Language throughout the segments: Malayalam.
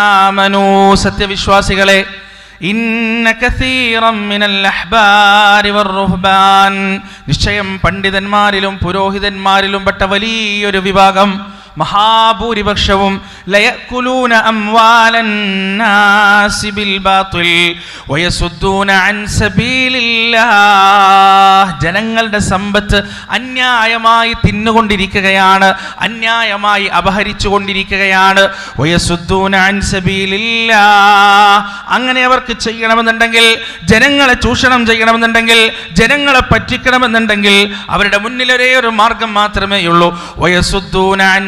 ആമനൂ സത്യവിശ്വാസികളെ നിശ്ചയം പണ്ഡിതന്മാരിലും പുരോഹിതന്മാരിലും പെട്ട വലിയൊരു വിഭാഗം മഹാഭൂരിപക്ഷവും ലയക്കുലൂന അംവാലൻ നാസി ബിൽ ബാത്തിൽ വയസുദ്ദൂന അൻ സബീലില്ലാഹ്. ജനങ്ങളുടെ സമ്പത്ത് അന്യായമായി തിന്നുകൊണ്ടിരിക്കുകയാണ് അന്യായമായി അപഹരിച്ചു കൊണ്ടിരിക്കുകയാണ് വയസുദ്ദൂന അൻ സബീലില്ലാഹ്. അങ്ങനെ അവർക്ക് ചെയ്യണമെന്നുണ്ടെങ്കിൽ ജനങ്ങളെ ചൂഷണം ചെയ്യണമെന്നുണ്ടെങ്കിൽ ജനങ്ങളെ പറ്റിക്കണമെന്നുണ്ടെങ്കിൽ അവരുടെ മുന്നിൽ ഒരേ ഒരു മാർഗം മാത്രമേ ഉള്ളൂ വയസുദ്ദൂന അൻ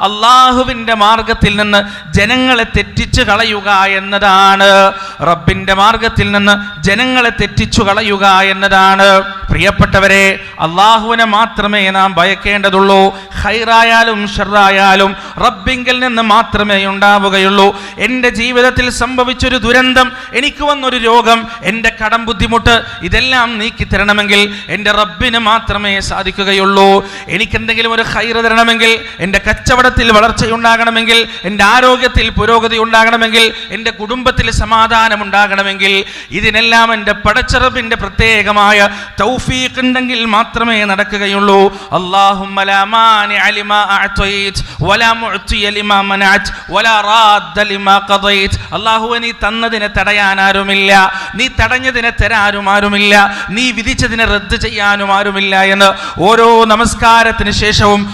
അള്ളാഹുവിന്റെ മാർഗത്തിൽ നിന്ന് ജനങ്ങളെ തെറ്റിച്ചു കളയുക എന്നതാണ്. റബ്ബിന്റെ മാർഗത്തിൽ നിന്ന് ജനങ്ങളെ തെറ്റിച്ചു കളയുക എന്നതാണ്. പ്രിയപ്പെട്ടവരെ അള്ളാഹുവിനെ മാത്രമേ നാം ഭയക്കേണ്ടതുള്ളൂ. ഹൈറായാലും ഷെറായാലും റബ്ബിങ്കിൽ നിന്ന് മാത്രമേ ഉണ്ടാവുകയുള്ളൂ. എന്റെ ജീവിതത്തിൽ സംഭവിച്ചൊരു ദുരന്തം എനിക്ക് വന്നൊരു രോഗം എന്റെ കടം ബുദ്ധിമുട്ട് ഇതെല്ലാം നീക്കി തരണമെങ്കിൽ എന്റെ റബ്ബിന് മാത്രമേ സാധിക്കുകയുള്ളൂ. എനിക്കെന്തെങ്കിലും ഒരു ഹൈറ് തരണമെങ്കിൽ എന്റെ കച്ചവടത്തിൽ വളർച്ചയുണ്ടാകണമെങ്കിൽ എന്റെ ആരോഗ്യത്തിൽ പുരോഗതി ഉണ്ടാകണമെങ്കിൽ എന്റെ കുടുംബത്തിൽ സമാധാനം ഉണ്ടാകണമെങ്കിൽ ഇതിനെല്ലാം എന്റെ പടച്ചെറുപ്പിന്റെ പ്രത്യേകമായ തൗഫീഖ് ഉണ്ടെങ്കിൽ മാത്രമേ നടക്കുകയുള്ളൂ. അള്ളാഹും അല്ലാഹുവേ നീ തന്നതിനെ തടയാൻ ആരുമില്ല നീ തടഞ്ഞതിനെ തരാനും ആരുമില്ല നീ വിധിച്ചതിനെ റദ്ദ് ചെയ്യാനും ആരുമില്ല എന്ന് ഓരോ നമസ്കാരത്തിന് ശേഷവും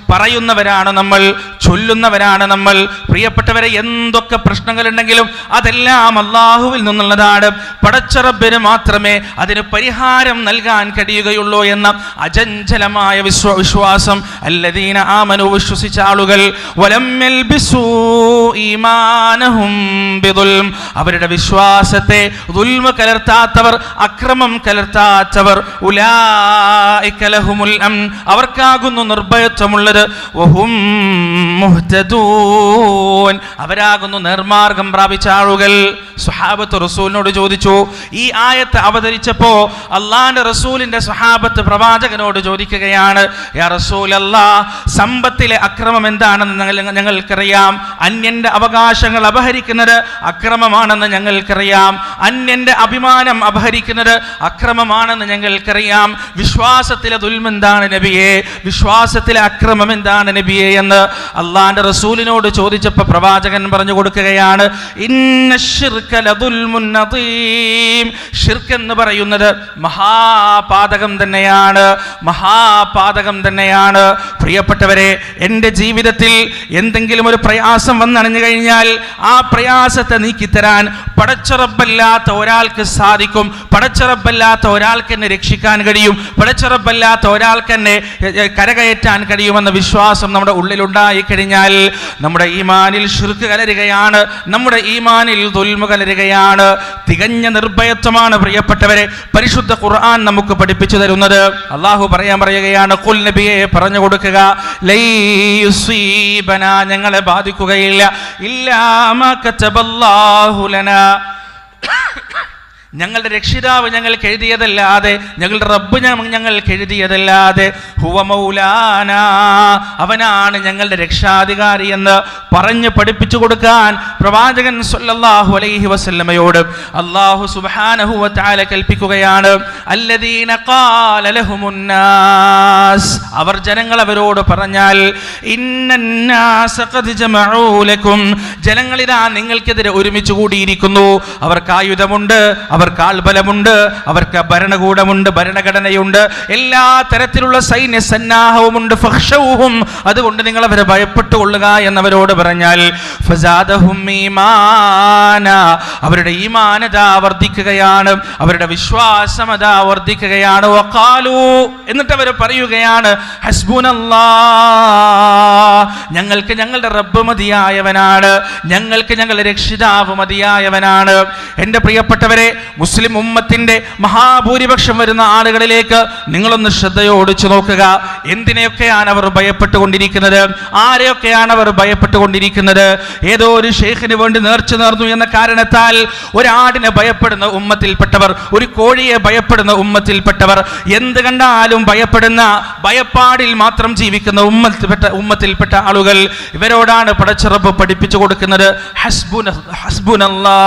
പറയുന്നവരാണ് നമ്മൾ ചൊല്ലുന്നവരാണ് നമ്മൾ. പ്രിയപ്പെട്ടവരെ എന്തൊക്കെ പ്രശ്നങ്ങളുണ്ടെങ്കിലും അതെല്ലാം അള്ളാഹുവിൽ നിന്നുള്ളതാണ്. പടച്ചറബിന് മാത്രമേ അതിന് പരിഹാരം നൽകാൻ കഴിയുകയുള്ളൂ എന്ന അജഞ്ചലമായ വിശ്വ വിശ്വാസം അല്ലദീന ആമനു വിശ്വസിച്ച ആളുകൾ. അവരുടെ വിശ്വാസത്തെ ദുൽമ കലർത്താത്തവർ അക്രമം കലർത്താത്തവർ. അവർക്കാകുന്നു നിർഭയത്വമുള്ളത്. മുഹ്തദൂൻ. അവരാകുന്നു നിർമാർഗം പ്രാപിച്ച ആളുകൾ. സുഹാബത്ത് റസൂലിനോട് ചോദിച്ചു ഈ ആയത്ത് അവതരിച്ചപ്പോ അള്ളാന്റെ റസൂലിന്റെ സുഹാബത്ത് പ്രവാചകനോട് ചോദിക്കുകയാണ് സമ്പത്തിലെ അക്രമം എന്താണെന്ന് ഞങ്ങൾക്കറിയാം. അന്യന്റെ അവകാശങ്ങൾ അപഹരിക്കുന്നത് അക്രമമാണെന്ന് ഞങ്ങൾക്കറിയാം. അന്യന്റെ അഭിമാനം അപഹരിക്കുന്നത് അക്രമമാണെന്ന് ഞങ്ങൾക്കറിയാം. വിശ്വാസത്തിലെ ദുൽമെന്താണ് നബിയെ? വിശ്വാസത്തിലെ അക്രമം എന്താണ് നബിയെ എന്ന് അള്ളാന്റെ റസൂലിനോട് ചോദിച്ചപ്പോൾ പ്രവാചകൻ പറഞ്ഞു കൊടുക്കുകയാണ് എന്ന് പറയുന്നത് മഹാപാതകം തന്നെയാണ് മഹാപാതകം തന്നെയാണ്. പ്രിയപ്പെട്ടവരെ എന്റെ ജീവിതത്തിൽ എന്തെങ്കിലും ഒരു പ്രയാസം വന്നണഞ്ഞു കഴിഞ്ഞാൽ ആ പ്രയാസത്തെ നീക്കിത്തരാൻ പടച്ചുറപ്പല്ലാത്ത ഒരാൾക്ക് സാധിക്കും പടച്ചുറപ്പല്ലാത്ത ഒരാൾക്ക് എന്നെ രക്ഷിക്കാൻ കഴിയും പടച്ചുറപ്പല്ലാത്ത ഒരാൾക്ക് എന്നെ കരകയറ്റാൻ കഴിയുമെന്ന വിശ്വാസം നമ്മുടെ ഉള്ളിലുണ്ടായി കഴിഞ്ഞാൽ നമ്മുടെ ഈമാനിൽ ഷിർക്ക് കലരുകയാണ് നമ്മുടെ ഈമാനിൽ തൊൽമ കലരുകയാണ്. തികഞ്ഞ നിർഭയത്വമാണ് പ്രിയപ്പെട്ടവരെ പരിശുദ്ധ ഖുർആൻ നമുക്ക് പഠിപ്പിച്ചു തരുന്നത്. അള്ളാഹു പറയാൻ പറയുകയാണ് കുൽ നബിയെ പറഞ്ഞു കൊടുക്കുക ഞങ്ങളെ ബാധിക്കുകയില്ല. ഇല്ലാ മാ കതബല്ലാഹു ലനാ ഞങ്ങളുടെ രക്ഷിതാവ് ഞങ്ങൾക്ക് എഴുതിയതല്ലാതെ ഞങ്ങളുടെ റബ്ബ് ഞങ്ങൾക്ക് എഴുതിയതല്ലാതെ ഹുവ മൗലാന അവനാണ് ഞങ്ങളുടെ രക്ഷാധികാരി എന്ന് പറഞ്ഞ് പഠിപ്പിച്ചു കൊടുക്കാൻ പ്രവാചകൻ സല്ലല്ലാഹു അലൈഹി വസല്ലമയോട് അല്ലാഹു സുബ്ഹാനഹു വ കൽപ്പിക്കുകയാണ്. അവർ ജനങ്ങൾ അവരോട് പറഞ്ഞാൽ ജനങ്ങളിതാ നിങ്ങൾക്കെതിരെ ഒരുമിച്ച് കൂടിയിരിക്കുന്നു. അവർക്ക് ആയുധമുണ്ട് അവർക്ക് ആൾബലമുണ്ട് അവർക്ക് ഭരണകൂടമുണ്ട് ഭരണഘടനയുണ്ട് എല്ലാ തരത്തിലുള്ള സൈന്യ സന്നാഹവുമുണ്ട്. ഫഖ്ശൗഹും അതുകൊണ്ട് നിങ്ങൾ അവരെ ഭയപ്പെട്ടുകൊള്ളുക എന്നവരോട് പറഞ്ഞാൽ അവരുടെ ഈമാനത വർദ്ധിക്കുകയാണ് അവരുടെ വിശ്വാസമത വർദ്ധിക്കുകയാണ്. എന്നിട്ട് അവർ പറയുകയാണ് ഞങ്ങൾക്ക് ഞങ്ങളുടെ റബ്ബ് മതിയായവനാണ് ഞങ്ങൾക്ക് ഞങ്ങളുടെ രക്ഷിതാവ് മതിയായവനാണ്. എന്റെ പ്രിയപ്പെട്ടവരെ മുസ്ലിം ഉമ്മത്തിന്റെ മഹാഭൂരിപക്ഷം വരുന്ന ആളുകളിലേക്ക് നിങ്ങളൊന്ന് ശ്രദ്ധയോടിച്ചു നോക്കുക. എന്തിനെയൊക്കെയാണ് അവർ ഭയപ്പെട്ടുകൊണ്ടിരിക്കുന്നത്? ആരെയൊക്കെയാണ് അവർ ഭയപ്പെട്ടുകൊണ്ടിരിക്കുന്നത്? ഏതോ ഒരു ഷെയ്ഖിന് വേണ്ടി നേർച്ചു നേർന്നു എന്ന കാരണത്താൽ ഒരാടിനെ ഭയപ്പെടുന്ന ഉമ്മത്തിൽപ്പെട്ടവർ ഒരു കോഴിയെ ഭയപ്പെടുന്ന ഉമ്മത്തിൽപ്പെട്ടവർ എന്ത് കണ്ടാലും ഭയപ്പെടുന്ന ഭയപ്പാടിൽ മാത്രം ജീവിക്കുന്ന ഉമ്മത്തിൽപ്പെട്ട ഉമ്മത്തിൽപ്പെട്ട ആളുകൾ ഇവരോടാണ് പടച്ചിറപ്പ് പഠിപ്പിച്ചു കൊടുക്കുന്നത്. ഹസ്ബുൻ ഹസ്ബുൻ അല്ലാ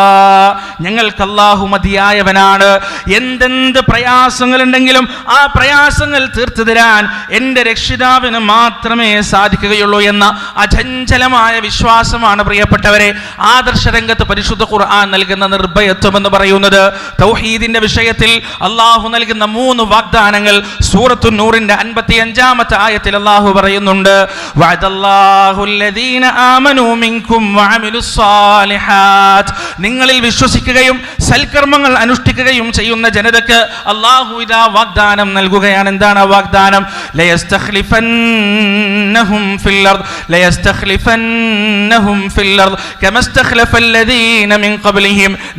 ഞങ്ങൾക്ക് അല്ലാഹു മതിയായവനാണ് എന്തെന്ത് പ്രയാസങ്ങളുണ്ടെങ്കിലും ആ പ്രയാസങ്ങൾ തീർത്തു തരാൻ എന്റെ രക്ഷിതാവിന് മാത്രമേ സാധിക്കുകയുള്ളൂ എന്ന അചഞ്ചലമായ വിശ്വാസമാണ് പ്രിയപ്പെട്ടവരെ. ആദർശരംഗത്ത് പരിശുദ്ധ ഖുർആൻ നൽകുന്ന നിർഭയത്വം എന്ന് പറയുന്നത് തൗഹീദിന്റെ വിഷയത്തിൽ അള്ളാഹു നൽകുന്ന മൂന്ന് വാഗ്ദാനങ്ങൾ സൂറത്തു നൂറിന്റെ അൻപത്തി അഞ്ചാമത്തെ ആയത്തിൽ അള്ളാഹു പറയുന്നുണ്ട് നിങ്ങളിൽ വിശ്വസിക്കുകയും സൽക്കർമ്മങ്ങൾ കർമ്മങ്ങൾ അനുഷ്ഠിക്കുകയും ചെയ്യുന്ന ജനതയ്ക്ക് അള്ളാഹു വാഗ്ദാനം നൽകുകയാണ്. എന്താണ് ആ വാഗ്ദാനം?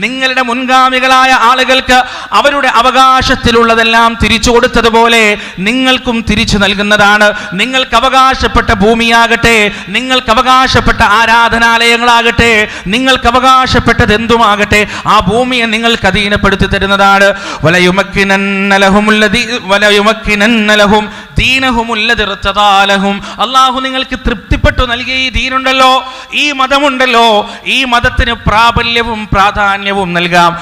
നിങ്ങളുടെ മുൻഗാമികളായ ആളുകൾക്ക് അവരുടെ അവകാശത്തിലുള്ളതെല്ലാം തിരിച്ചു കൊടുത്തതുപോലെ നിങ്ങൾക്കും തിരിച്ചു നൽകുന്നതാണ്. നിങ്ങൾക്ക് അവകാശപ്പെട്ട ഭൂമിയാകട്ടെ നിങ്ങൾക്ക് അവകാശപ്പെട്ട ആരാധനാലയങ്ങളാകട്ടെ നിങ്ങൾക്ക് അവകാശപ്പെട്ടത് എന്തുമാകട്ടെ ആ ഭൂമിയെ നിങ്ങൾക്ക് അധീനപ്പെടുത്തി തരുന്നതാണ്. അള്ളാഹു നിങ്ങൾക്ക് തൃപ്തിപ്പെട്ടു നൽകിയ ഈ ദീനുണ്ടല്ലോ. ഈ മതമുണ്ടല്ലോ. ഈ മതത്തിന് പ്രാബല്യവും പ്രാധാന്യവും നൽകാം.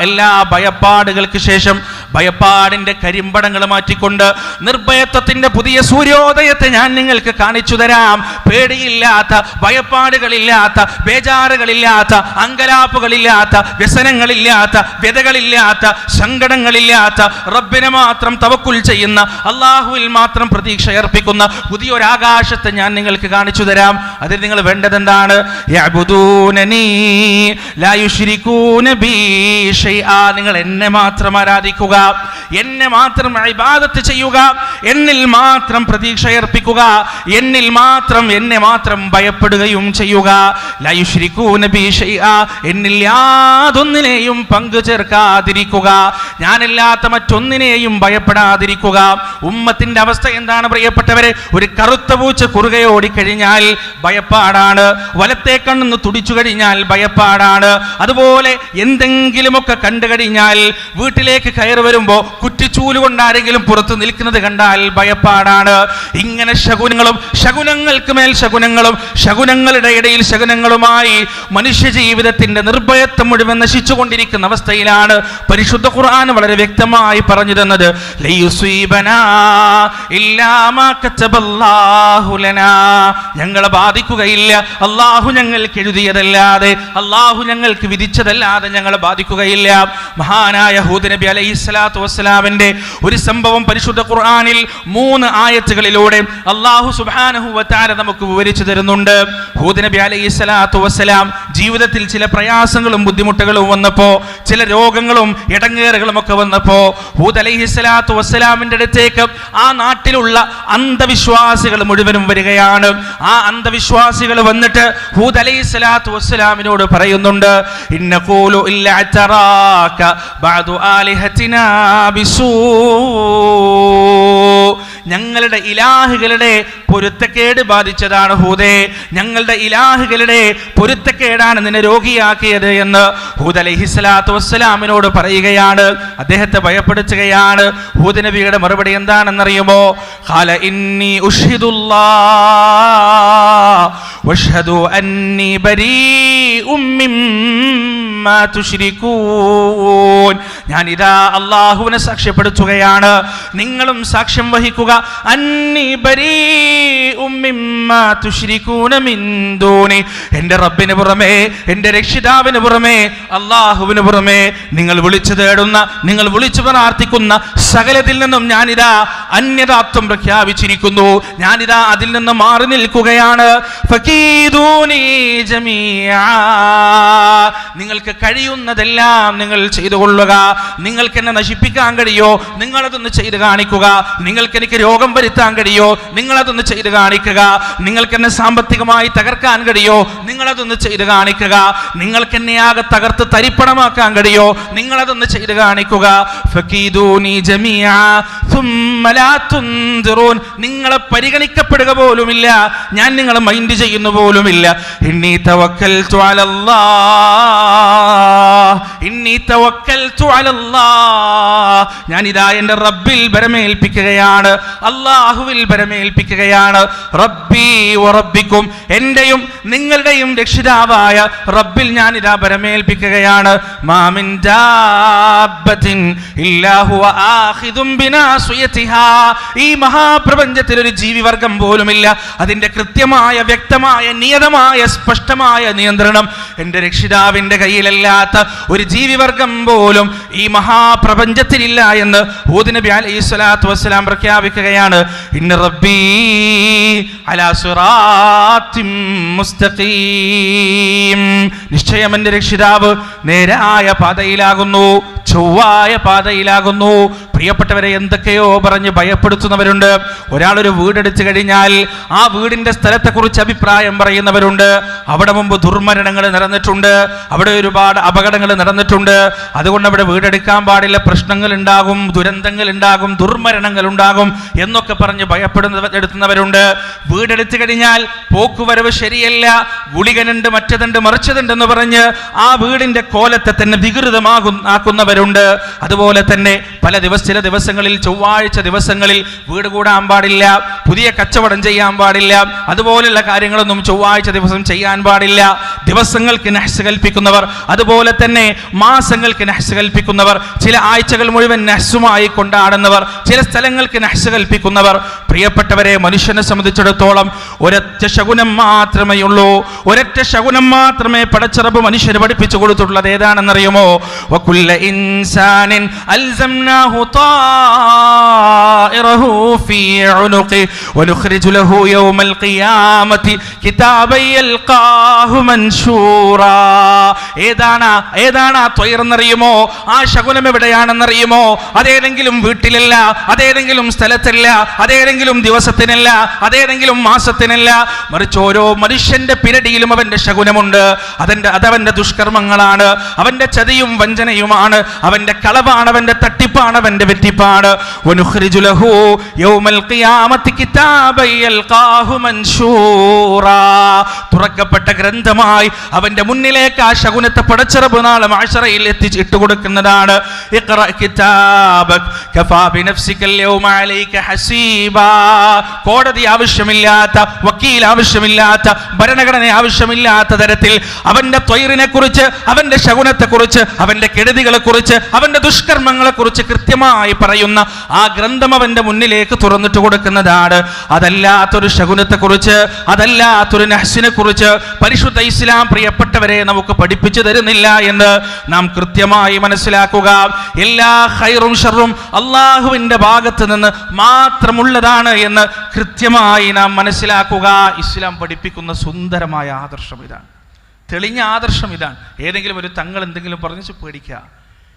എല്ലാ ഭയപ്പാടുകൾക്ക് ശേഷം ഭയപ്പാടിന്റെ കരിമ്പടങ്ങൾ മാറ്റിക്കൊണ്ട് നിർഭയത്വത്തിന്റെ പുതിയ സൂര്യോദയത്തെ ഞാൻ നിങ്ങൾക്ക് കാണിച്ചു തരാം. പേടിയില്ലാത്ത ഭയപ്പാടുകളില്ലാത്ത ബേജാറുകളില്ലാത്ത അങ്കലാപ്പുകളില്ലാത്ത വ്യസനങ്ങളില്ലാത്ത വ്യതകളില്ലാത്ത സങ്കടങ്ങളില്ലാത്ത റബ്ബിനെ മാത്രം തവക്കുൽ ചെയ്യുന്ന അള്ളാഹുവിൽ മാത്രം പ്രതീക്ഷ അർപ്പിക്കുന്ന പുതിയൊരാകാശത്തെ ഞാൻ നിങ്ങൾക്ക് കാണിച്ചു തരാം. അതിൽ നിങ്ങൾ വേണ്ടത് എന്താണ് നിങ്ങൾ എന്നെ മാത്രം ആരാധിക്കുക. എന്നെ മാത്രം ഇബാദത്ത് ചെയ്യുക. എന്നിൽ മാത്രം പ്രതീക്ഷ അർപ്പിക്കുക എന്നിൽ മാത്രം എന്നെ മാത്രം ഭയപ്പെടുകയും ചെയ്യുക. എന്നിൽ യാതൊന്നിനെയും പങ്കു ചേർക്കാതിരിക്കുക. ഞാനില്ലാത്ത മറ്റൊന്നിനെയും ഭയപ്പെടാതിരിക്കുക. ഉമ്മത്തിന്റെ അവസ്ഥ എന്താണ് പ്രിയപ്പെട്ടവരെ? ഒരു കറുത്ത പൂച്ച കുറുകെ ഓടിക്കഴിഞ്ഞാൽ ഭയപ്പാടാണ്. വലത്തെ കണ്ണെന്ന് തുടിച്ചു കഴിഞ്ഞാൽ ഭയപ്പാടാണ്. അതുപോലെ എന്തെങ്കിലുമൊക്കെ കണ്ടു കഴിഞ്ഞാൽ വീട്ടിലേക്ക് കയറി വരുമ്പോ കുറ്റിച്ചൂൽ കൊണ്ട് ആരെങ്കിലും പുറത്ത് നിൽക്കുന്നത് കണ്ടാൽ ഭയപ്പാടാണ്. ഇങ്ങനെ ശകുനങ്ങളും ശകുനങ്ങൾക്ക് മേൽ ശകുനങ്ങളും ശകുനങ്ങളുടെ ഇടയിൽ ശകുനങ്ങളുമായി മനുഷ്യ ജീവിതത്തിന്റെ നിർഭയത്വം മുഴുവൻ നശിച്ചുകൊണ്ടിരിക്കുന്ന അവസ്ഥയിലാണ് പരിശുദ്ധ ഖുർആൻ വളരെ വ്യക്തമായി പറഞ്ഞു തന്നത്. ഞങ്ങളെ ബാധിക്കുകയില്ല. അള്ളാഹു ഞങ്ങൾക്ക് എഴുതിയതല്ലാതെ അള്ളാഹു ഞങ്ങൾക്ക് വിധിച്ചതല്ലാതെ ഞങ്ങളെ ബാധിക്കുകയില്ല. മഹാനായ ഹൂദ് നബി അലൈഹി സ്വലാത്തു വസ്സലാമിന്റെ ഒരു സംഭവം പരിശുദ്ധ ഖുർആാനിൽ മൂന്ന് ആയത്തുകളിലൂടെ അള്ളാഹു സുബാനഹു വതആല നമുക്ക് വിവരിച്ചു തരുന്നുണ്ട്. ഹൂദ് നബി അലൈഹി സ്വലാത്തു വസ്സലാം ജീവിതത്തിൽ ചില പ്രയാസങ്ങളും ബുദ്ധിമുട്ടുകളും വന്നപ്പോ ചില രോഗങ്ങളും ഇടങ്ങേറുകളും ഒക്കെ വന്നപ്പോ ഹൂദ് അലഹിസ്ലാത്തു വസ്സലാമിന്റെ അടുത്തേക്ക് ആ നാട്ടിലുള്ള അന്ധവിശ്വാസികൾ മുഴുവനും വരികയാണ്. ആ അന്ധവിശ്വാസികൾ വന്നിട്ട് ഹൂദ് അലൈഹി വസ്സലാമിനോട് പറയുന്നുണ്ട് അത്തറാക ബഅദു ബിസൂ. ഞങ്ങളുടെ ഇലാഹുകളുടെ പൊരുത്തക്കേട് ബാധിച്ചതാണ് ഹൂദേ. ഞങ്ങളുടെ ഇലാഹുകളുടെ പൊരുത്തക്കേടാണ് നിന്നെ രോഗിയാക്കിയത് എന്ന് ഹൂദ് അലഹിസ്ലാത്തു വസ്സലാമിനോട് പറയുകയാണ്. അദ്ദേഹത്തെ ഭയപ്പെടുത്തുകയാണ്. ഹൂദ് നബിയുടെ മറുപടി എന്താണെന്നറിയുമോ? ഖാല ഇന്നി ഉഷ്ഹിദുല്ലാ വഷ്ഹദു أني بريء مما تشركون ഞാൻ ഇതാ അള്ളാഹുവിനെ സാക്ഷ്യപ്പെടുത്തുകയാണ്. നിങ്ങളും സാക്ഷ്യം വഹിക്കുക. അന്നി ബരീഉം എന്റെ റബ്ബിന് പുറമേ എന്റെ രക്ഷിതാവിന് പുറമേ അള്ളാഹുവിന് പുറമേ നിങ്ങൾ വിളിച്ചു തേടുന്ന നിങ്ങൾ വിളിച്ചു പ്രാർത്ഥിക്കുന്ന സകലത്തിൽ നിന്നും ഞാനിതാ അന്യതാത്വം പ്രഖ്യാപിച്ചിരിക്കുന്നു. ഞാനിതാ അതിൽ നിന്ന് മാറി നിൽക്കുകയാണ്. നിങ്ങൾക്ക് കഴിയുന്നതെല്ലാം നിങ്ങൾ ചെയ്തു കൊള്ളുക. നിങ്ങൾക്ക് എന്നെ നശിപ്പിക്കാൻ കഴിയോ? നിങ്ങളതൊന്ന് ചെയ്ത് കാണിക്കുക. നിങ്ങൾക്ക് എനിക്ക് രോഗം വരുത്താൻ കഴിയോ? നിങ്ങളതൊന്ന് ചെയ്ത് കാണിക്കുക. നിങ്ങൾക്ക് എന്നെ സാമ്പത്തികമായി തകർക്കാൻ കഴിയോ? നിങ്ങളതൊന്ന് ചെയ്ത് കാണിക്കുക. നിങ്ങൾക്ക് എന്നെ ആകെ തകർത്ത് തരിപ്പണമാക്കാൻ കഴിയോ? നിങ്ങളതൊന്ന് ചെയ്ത് കാണിക്കുക. നിങ്ങളെ പരിഗണിക്കപ്പെടുക പോലുമില്ല. ഞാൻ നിങ്ങളെ മൈൻഡ് ചെയ്യുന്നു പോലുമില്ല. ഞാൻ ഇതാ എന്റെ റബ്ബിൽ ബരമേൽപ്പിക്കുകയാണ് അള്ളാഹുവിൽ ബരമേൽപ്പിക്കുകയാണ് റബ്ബി വറബ്ബിക്കും എന്റെയും നിങ്ങളുടെയും രക്ഷിതാവായ റബ്ബിൽ ഞാൻ ഇതാ പരമേൽപ്പിക്കുകയാണ്. മാമിൻ ഈ മഹാപ്രപഞ്ചത്തിൽ ഒരു ജീവിവർഗം പോലുമില്ല. അതിന്റെ കൃത്യമായ വ്യക്തമായ നിയതമായ സ്പഷ്ടമായ നിയന്ത്രണം എന്റെ രക്ഷിതാവിന്റെ കയ്യിലല്ലാത്ത ഒരു ജീവിവർഗം പോലും ഈ മഹാപ്രപഞ്ചത്തിലില്ല എന്ന് ഹൂദ് നബി അലൈഹി സ്വലാത്തു വസ്സലാം പ്രഖ്യാപിക്കുകയാണ്. ഇന്ന റബ്ബി അലാ നിശ്ചയം എന്റെ രക്ഷിതാവ് നേരായ പാതയിലാകുന്നു. ചൊവ്വായ പാതയിലാകുന്നു. പ്രിയപ്പെട്ടവരെ എന്തൊക്കെയോ പറഞ്ഞ് ഭയപ്പെടുത്തുന്നവരുണ്ട്. ഒരാളൊരു വീടെടുത്തു കഴിഞ്ഞാൽ ആ വീടിന്റെ സ്ഥലത്തെക്കുറിച്ച് അഭിപ്രായം പറയുന്നവരുണ്ട്. അവിടെ മുമ്പ് ദുർമരണങ്ങൾ നടന്നിട്ടുണ്ട്. അവിടെ ഒരുപാട് അപകടങ്ങൾ നടന്നിട്ടുണ്ട്. അതുകൊണ്ട് അവിടെ വീടെടുക്കാൻ പാടില്ല. പ്രശ്നങ്ങൾ ഉണ്ടാകും ദുരന്തങ്ങൾ ഉണ്ടാകും ദുർമരണങ്ങൾ ഉണ്ടാകും എന്നൊക്കെ പറഞ്ഞ് ഭയപ്പെടുന്ന എടുത്തുന്നവരുണ്ട് വീടെടുത്തു കഴിഞ്ഞാൽ പോക്കുവരവ് ശരിയല്ല. ഗുളികനുണ്ട് മറ്റതുണ്ട് മറിച്ചതുണ്ടെന്ന് പറഞ്ഞ് ആ വീടിന്റെ കോലത്തെ തന്നെ വികൃതമാകും ആക്കുന്നവരുണ്ട്. അതുപോലെ തന്നെ പല ദിവസ ചില ദിവസങ്ങളിൽ ചൊവ്വാഴ്ച ദിവസങ്ങളിൽ വീട് കൂടാൻ പാടില്ല പുതിയ കച്ചവടം ചെയ്യാൻ പാടില്ല അതുപോലെയുള്ള കാര്യങ്ങളൊന്നും ചൊവ്വാഴ്ച ദിവസം ചെയ്യാൻ പാടില്ല. ദിവസങ്ങൾക്ക് നഹ്സ് കൽപ്പിക്കുന്നവർ അതുപോലെ തന്നെ മാസങ്ങൾക്ക് നഹ്സ് കൽപ്പിക്കുന്നവർ ചില ആഴ്ചകൾ മുഴുവൻ നഹ്സുമായി കൊണ്ടാടുന്നവർ ചില സ്ഥലങ്ങൾക്ക് നഹ്സ് കൽപ്പിക്കുന്നവർ പ്രിയപ്പെട്ടവരെ മനുഷ്യനെ സംബന്ധിച്ചിടത്തോളം ഒരൊറ്റ ശകുനം മാത്രമേ ഉള്ളൂ ഒരൊറ്റ ശകുനം മാത്രമേ പടച്ചിറപ്പ് മനുഷ്യന് പഠിപ്പിച്ചു കൊടുത്തിട്ടുള്ളത് ഏതാണെന്നറിയുമോ വകുല്ല ഇൻസാനിൻ അൽസംനാഹു طائره في عنقه ونخرج له يوم القيامة كتابا يلقاه منشورا ഏതാണ് ഏതാണ് ആ ത്വയർന്നറിയുമോ ആ ശകുനം എവിടെയാണെന്നറിയുമോ അതേതെങ്കിലും വീട്ടിലല്ല അതേതെങ്കിലും സ്ഥലത്തല്ല അതേതെങ്കിലും ദിവസത്തിനല്ല അതേതെങ്കിലും മാസത്തിനല്ല മറിച്ച് ഓരോ മനുഷ്യന്റെ പിരടിയിലും അവന്റെ ശകുനമുണ്ട്. അതെന്റെ അതവന്റെ ദുഷ്കർമ്മങ്ങളാണ്. അവന്റെ ചതിയും വഞ്ചനയുമാണ്. അവന്റെ കളവാണ് അവന്റെ തട്ടിപ്പാണ് അവന്റെ വെറ്റിപ്പാണ് തുറക്കപ്പെട്ട ഗ്രന്ഥമായി അവന്റെ മുന്നിലേക്ക് ആ ശകുനത്തെ പടച്ചിറപ്പ് നാളെ മാഷറയിൽ എത്തിച്ച് ഇട്ടുകൊടുക്കുന്നതാണ്. ഹസീബാ. കോടതി ആവശ്യമില്ലാത്ത വക്കീൽ ആവശ്യമില്ലാത്ത ഭരണഘടന ആവശ്യമില്ലാത്ത തരത്തിൽ അവന്റെ ത്വയറിനെ കുറിച്ച് അവന്റെ ശകുനത്തെ കുറിച്ച് അവന്റെ കെടുതികളെ കുറിച്ച് അവന്റെ ദുഷ്കർമ്മങ്ങളെ കുറിച്ച് കൃത്യമായി പറയുന്ന ആ ഗ്രന്ഥം അവന്റെ മുന്നിലേക്ക് തുറന്നിട്ട് കൊടുക്കുന്നതാണ്. അതല്ലാത്തൊരു ശകുനത്തെ കുറിച്ച് അതല്ലാത്തൊരു നഹ്സിനെ കുറിച്ച് പരിശുദ്ധ ഇസ്ലാം പ്രിയപ്പെട്ടവരെ നമുക്ക് പഠിപ്പിച്ചു തരുന്നില്ല എന്ന് നാം കൃത്യമായി മനസ്സിലാക്കുക. എല്ലാ ഹൈറും ഷറും അള്ളാഹുവിന്റെ ഭാഗത്ത് നിന്ന് മാത്രമുള്ളതാണ് എന്ന് കൃത്യമായി നാം മനസ്സിലാക്കുക. ഇസ്ലാം പഠിപ്പിക്കുന്ന സുന്ദരമായ ആദർശം ഇതാണ്. തെളിഞ്ഞ ആദർശം ഇതാണ്. ഏതെങ്കിലും ഒരു തങ്ങൾ എന്തെങ്കിലും പറഞ്ഞു പേടിക്കുക.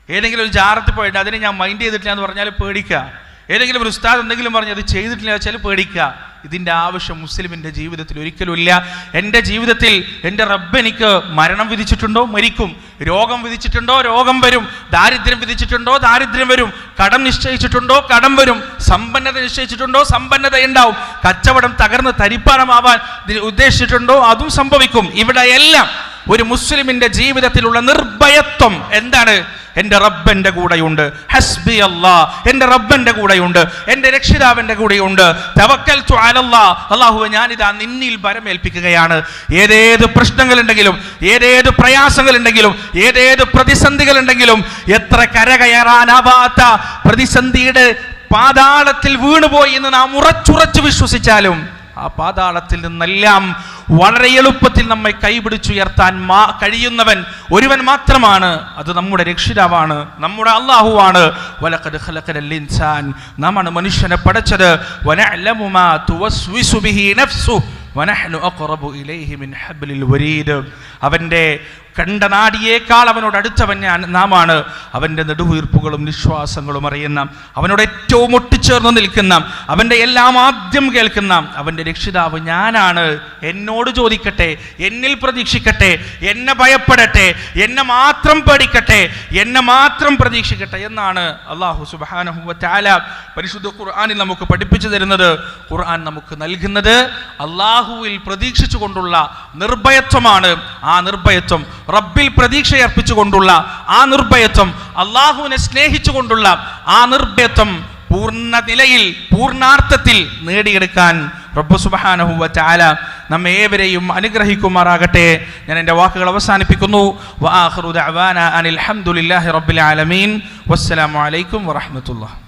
ഏതെങ്കിലും ഒരു ജാറത്ത് പോയിട്ട് അതിനെ ഞാൻ മൈൻഡ് ചെയ്തിട്ടില്ല എന്ന് പറഞ്ഞാൽ പേടിക്കുക. ഏതെങ്കിലും ഒരു ഉസ്താദ് എന്തെങ്കിലും പറഞ്ഞ് അത് ചെയ്തിട്ടില്ല വെച്ചാൽ പേടിക്കുക. ഇതിന്റെ ആവശ്യം മുസ്ലിമിന്റെ ജീവിതത്തിൽ ഒരിക്കലും ഇല്ല. എന്റെ ജീവിതത്തിൽ എന്റെ റബ്ബ് എനിക്ക് മരണം വിധിച്ചിട്ടുണ്ടോ? മരിക്കും. രോഗം വിധിച്ചിട്ടുണ്ടോ? രോഗം വരും. ദാരിദ്ര്യം വിധിച്ചിട്ടുണ്ടോ? ദാരിദ്ര്യം വരും. കടം നിശ്ചയിച്ചിട്ടുണ്ടോ? കടം വരും. സമ്പന്നത നിശ്ചയിച്ചിട്ടുണ്ടോ? സമ്പന്നത ഉണ്ടാവും. കച്ചവടം തകർന്ന് തരിപ്പാനമാവാൻ ഉദ്ദേശിച്ചിട്ടുണ്ടോ? അതും സംഭവിക്കും. ഇവിടെ എല്ലാം ഒരു മുസ്ലിമിന്റെ ജീവിതത്തിലുള്ള നിർഭയത്വം എന്താണ്? എന്റെ റബ്ബന്റെ കൂടെയുണ്ട്. ഹസ്ബി അല്ലാ. എന്റെ റബ്ബന്റെ കൂടെയുണ്ട്. എന്റെ രക്ഷിതാവിന്റെ കൂടെയുണ്ട്. തവക്കൽ അലല്ലാ. അള്ളാഹുവെ ഞാനിതാ നിന്നിൽ ഭരമേൽപ്പിക്കുകയാണ് ഏതേത് പ്രശ്നങ്ങളുണ്ടെങ്കിലും ഏതേത് പ്രയാസങ്ങളുണ്ടെങ്കിലും ഏതേത് പ്രതിസന്ധികളുണ്ടെങ്കിലും എത്ര കരകയറാനാവാത്ത പ്രതിസന്ധിയുടെ പാതാളത്തിൽ വീണുപോയി എന്ന് നാം ഉറച്ചുറച്ചു വിശ്വസിച്ചാലും ആ പാതാളത്തിൽ നിന്നെല്ലാം വളരെ എളുപ്പത്തിൽ നമ്മെ കൈപിടിച്ചുയർത്താൻ മാ കഴിയുന്നവൻ ഒരുവൻ മാത്രമാണ്. അത് നമ്മുടെ രക്ഷിതാവാണ് നമ്മുടെ അള്ളാഹുവാണ് നാമാണ് മനുഷ്യനെ പഠിച്ചത് അവന്റെ കണ്ട നാടിയേക്കാൾ അവനോട് അടുത്തവൻ ഞാൻ നാമാണ്. അവന്റെ നെടുവീർപ്പുകളും നിശ്വാസങ്ങളും അറിയുന്ന അവനോട് ഏറ്റവും ഒട്ടിച്ചേർന്ന് നിൽക്കുന്ന അവന്റെ എല്ലാം ആദ്യം കേൾക്കുന്ന അവന്റെ രക്ഷിതാവ് ഞാനാണ്. എന്നോട് ചോദിക്കട്ടെ എന്നിൽ പ്രതീക്ഷിക്കട്ടെ എന്നെ ഭയപ്പെടട്ടെ എന്നെ മാത്രം പേടിക്കട്ടെ എന്നെ മാത്രം പ്രതീക്ഷിക്കട്ടെ എന്നാണ് അള്ളാഹു സുബാനഹുല പരിശുദ്ധ ഖുർആാനിൽ നമുക്ക് പഠിപ്പിച്ചു തരുന്നത്. ഖുർആൻ നമുക്ക് നൽകുന്നത് അള്ളാഹുവിൽ പ്രതീക്ഷിച്ചുകൊണ്ടുള്ള നിർഭയത്വമാണ്. ആ നിർഭയത്വം റബ്ബിൽ പ്രതീക്ഷയർപ്പിച്ചുകൊണ്ടുള്ള ആ നിർഭയത്വം അള്ളാഹുവിനെ സ്നേഹിച്ചുകൊണ്ടുള്ള ആ നിർഭയത്വം പൂർണ നിലയിൽ പൂർണാർത്ഥത്തിൽ നേടിയെടുക്കാൻ റബ്ബു സുബഹാനഹുവ ചാല നമ്മെ ഏവരെയും അനുഗ്രഹിക്കുമാറാകട്ടെ. ഞാൻ എന്റെ വാക്കുകൾ അവസാനിപ്പിക്കുന്നു. വാഹ്റുദ് ദഅവാന അനിൽ ഹംദുലില്ലാഹി റബ്ബിൽ ആലമീൻ. വസ്സലാമു അലൈക്കും വറഹ്മത്തുള്ളാഹി.